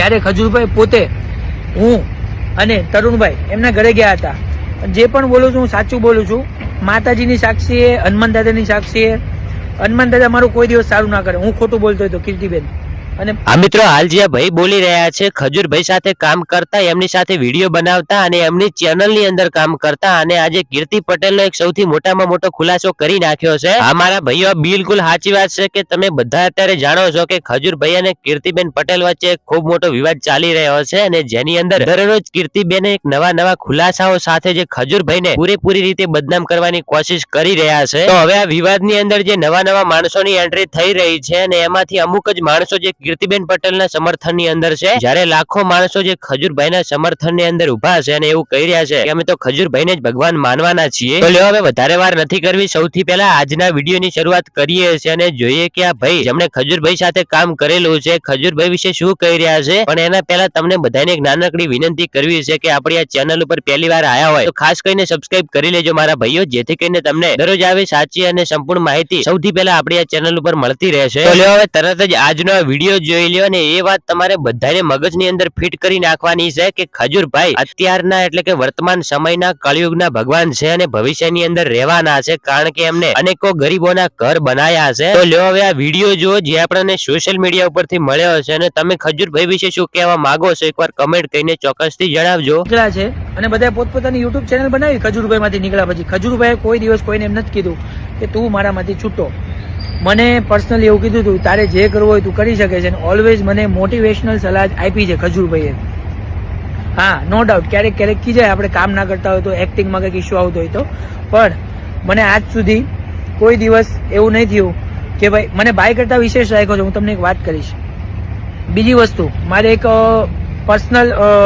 ત્યારે ખજૂરભાઈ પોતે હું અને તરુણભાઈ એમના ઘરે ગયા હતા. જે પણ બોલું છું, હું સાચું બોલું છું. માતાજીની સાક્ષીએ હનુમાન દાદાની સાક્ષીએ હનુમાન દાદા મારું કોઈ દિવસ સારું ના કરે. હું ખોટું બોલતો હોય તો કીર્તિબેન. આ મિત્રો હાલ જે ભાઈ બોલી રહ્યા છે, ખજૂરભાઈ સાથે કામ કરતા, એમની સાથે વીડિયો બનાવતા અને એમની ચેનલની અંદર કામ કરતા અને આજે કીર્તિ પટેલનો એક સૌથી મોટામાં મોટો ખુલાસો કરી નાખ્યો છે. આ મારા ભાઈઓ બિલકુલ સાચી વાત છે કે તમે બધા અત્યારે જાણો છો કે ખજૂરભાઈ અને કીર્તિબેન પટેલ વચ્ચે ખૂબ મોટો વિવાદ ચાલી રહ્યો છે અને જેની અંદર દરરોજ કીર્તિબેન એક નવા નવા ખુલાસાઓ સાથે જે ખજૂરભાઈને પૂરેપૂરી રીતે બદનામ કરવાની કોશિશ કરી રહ્યા છે. તો હવે આ વિવાદની અંદર જે નવા નવા માણસોની એન્ટ્રી થઈ રહી છે અને એમાંથી અમુક જ માણસો જે કીર્તિબેન પટેલના સમર્થનની અંદર છે. જ્યારે લાખો માણસો જે ખજૂરભાઈના સમર્થનની અંદર ઊભા છે અને એવું કહી રહ્યા છે કે અમે તો ખજૂરભાઈને જ ભગવાન માનવાના છીએ. તો લ્યો, હવે વધારે વાર નથી કરવી. સૌથી પહેલા આજના વિડીયોની શરૂઆત કરીએ છીએ અને જોઈએ કે આ ભાઈ જેમણે ખજૂરભાઈ સાથે કામ કરેલું છે, ખજૂરભાઈ વિશે શું કહી રહ્યા છે? પણ એના પહેલા તમને બધાને એક નાનકડી વિનંતી કરવી છે કે આપણી આ ચેનલ ઉપર પહેલી વાર આયા હોય તો ખાસ કરીને સબસ્ક્રાઇબ કરી લેજો મારા ભાઈઓ, જેથી કરીને તમને દરરોજ આવી સાચી અને સંપૂર્ણ માહિતી સૌથી પહેલા આપણી આ ચેનલ ઉપર મળતી રહેશે. તો લ્યો, હવે તરત જ આજનો વીડિયો જોઈ લ્યો ને, એ વાત તમારે બધાને મગજની અંદર ફિટ કરી નાખવાની છે કે ખજૂરભાઈ, અત્યારના એટલે કે વર્તમાન સમયના કળિયુગના ભગવાન છે અને ભવિષ્યની અંદર રહેવાના છે કારણ કે એમને અનેકો ગરીબોના ઘર બનાયા છે. તો લ્યો હવે આ વીડિયો જો જે આપણને સોશિયલ મીડિયા ઉપરથી મળ્યો છે અને તમે ખજૂરભાઈ વિશે શું કહેવા માંગો છો, એકવાર કમેન્ટ કરીને ચોક્કસથી જણાવજો. છે અને બધા પોતપોતાની યુટ્યુબ ચેનલ બનાવી ખજૂરભાઈ માંથી નીકળ્યા પછી. ખજૂરભાઈ કોઈ દિવસ કોઈને એમ નથી કીધું કે તું મારામાંથી છૂટો. મને પર્સનલી એવું કીધું તું, તારે જે કરવું હોય તું કરી શકે છે અને ઓલવેઝ મને મોટિવેશનલ સલાહ આપી છે ખજૂરભાઈએ. હા નો ડાઉટ ક્યારેક ક્યારેક કી જાય, આપણે કામ ના કરતા હોય તો એક્ટિંગમાં કંઈક ઇશ્યુ આવતો હોય તો. પણ મને આજ સુધી કોઈ દિવસ એવું નહીં થયું કે ભાઈ, મને બાય કરતાં વિશેષ રાખ્યો છે, હું તમને એક વાત કરીશ. બીજી વસ્તુ, મારે એક પર્સનલ